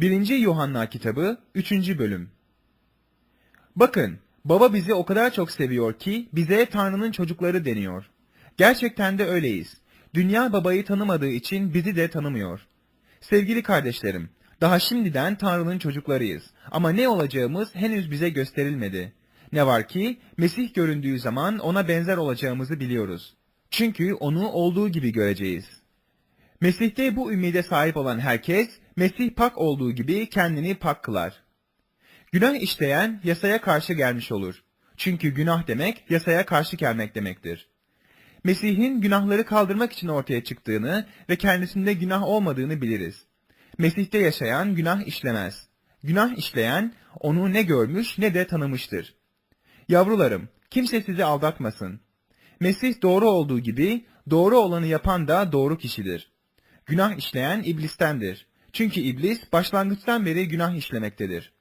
1. Yuhanna kitabı 3. bölüm Bakın, baba bizi o kadar çok seviyor ki bize Tanrı'nın çocukları deniyor. Gerçekten de öyleyiz. Dünya babayı tanımadığı için bizi de tanımıyor. Sevgili kardeşlerim, daha şimdiden Tanrı'nın çocuklarıyız. Ama ne olacağımız henüz bize gösterilmedi. Ne var ki Mesih göründüğü zaman ona benzer olacağımızı biliyoruz. Çünkü onu olduğu gibi göreceğiz. Mesih'te bu ümide sahip olan herkes, Mesih pak olduğu gibi kendini pak kılar. Günah işleyen yasaya karşı gelmiş olur. Çünkü günah demek yasaya karşı gelmek demektir. Mesih'in günahları kaldırmak için ortaya çıktığını ve kendisinde günah olmadığını biliriz. Mesih'te yaşayan günah işlemez. Günah işleyen onu ne görmüş ne de tanımıştır. Yavrularım, kimse sizi aldatmasın. Mesih doğru olduğu gibi doğru olanı yapan da doğru kişidir. Günah işleyen iblistendir. Çünkü iblis başlangıçtan beri günah işlemektedir.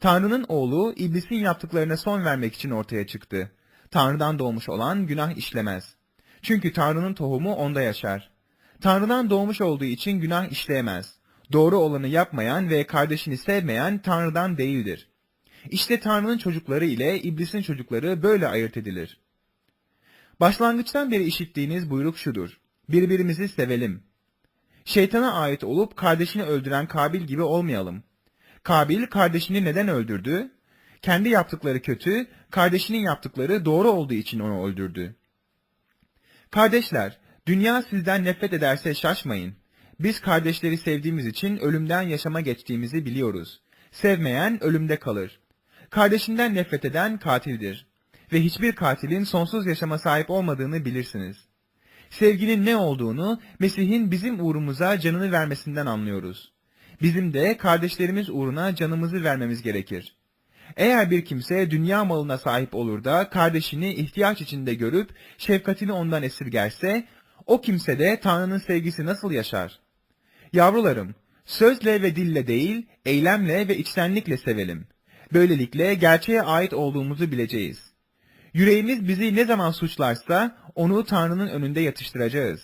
Tanrı'nın oğlu iblisin yaptıklarına son vermek için ortaya çıktı. Tanrı'dan doğmuş olan günah işlemez. Çünkü Tanrı'nın tohumu onda yaşar. Tanrı'dan doğmuş olduğu için günah işleyemez. Doğru olanı yapmayan ve kardeşini sevmeyen Tanrı'dan değildir. İşte Tanrı'nın çocukları ile iblisin çocukları böyle ayırt edilir. Başlangıçtan beri işittiğiniz buyruk şudur. Birbirimizi sevelim. Şeytana ait olup kardeşini öldüren Kabil gibi olmayalım. Kabil kardeşini neden öldürdü? Kendi yaptıkları kötü, kardeşinin yaptıkları doğru olduğu için onu öldürdü. Kardeşler, dünya sizden nefret ederse şaşmayın. Biz kardeşleri sevdiğimiz için ölümden yaşama geçtiğimizi biliyoruz. Sevmeyen ölümde kalır. Kardeşinden nefret eden katildir. Ve hiçbir katilin sonsuz yaşama sahip olmadığını bilirsiniz. Sevginin ne olduğunu Mesih'in bizim uğrumuza canını vermesinden anlıyoruz. Bizim de kardeşlerimiz uğruna canımızı vermemiz gerekir. Eğer bir kimse dünya malına sahip olur da kardeşini ihtiyaç içinde görüp şefkatini ondan esirgerse, o kimse de Tanrı'nın sevgisi nasıl yaşar? Yavrularım, sözle ve dille değil, eylemle ve içtenlikle sevelim. Böylelikle gerçeğe ait olduğumuzu bileceğiz. Yüreğimiz bizi ne zaman suçlarsa onu Tanrı'nın önünde yatıştıracağız.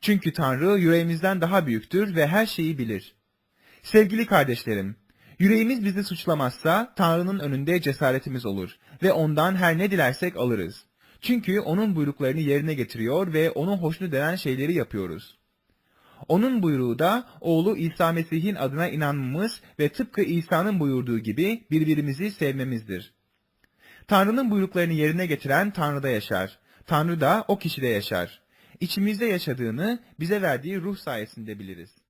Çünkü Tanrı yüreğimizden daha büyüktür ve her şeyi bilir. Sevgili kardeşlerim, yüreğimiz bizi suçlamazsa Tanrı'nın önünde cesaretimiz olur ve ondan her ne dilersek alırız. Çünkü onun buyruklarını yerine getiriyor ve onu hoşnut eden şeyleri yapıyoruz. Onun buyruğu da oğlu İsa Mesih'in adına inanmamız ve tıpkı İsa'nın buyurduğu gibi birbirimizi sevmemizdir. Tanrı'nın buyruklarını yerine getiren Tanrı'da yaşar. Tanrı da o kişide yaşar. İçimizde yaşadığını bize verdiği ruh sayesinde biliriz.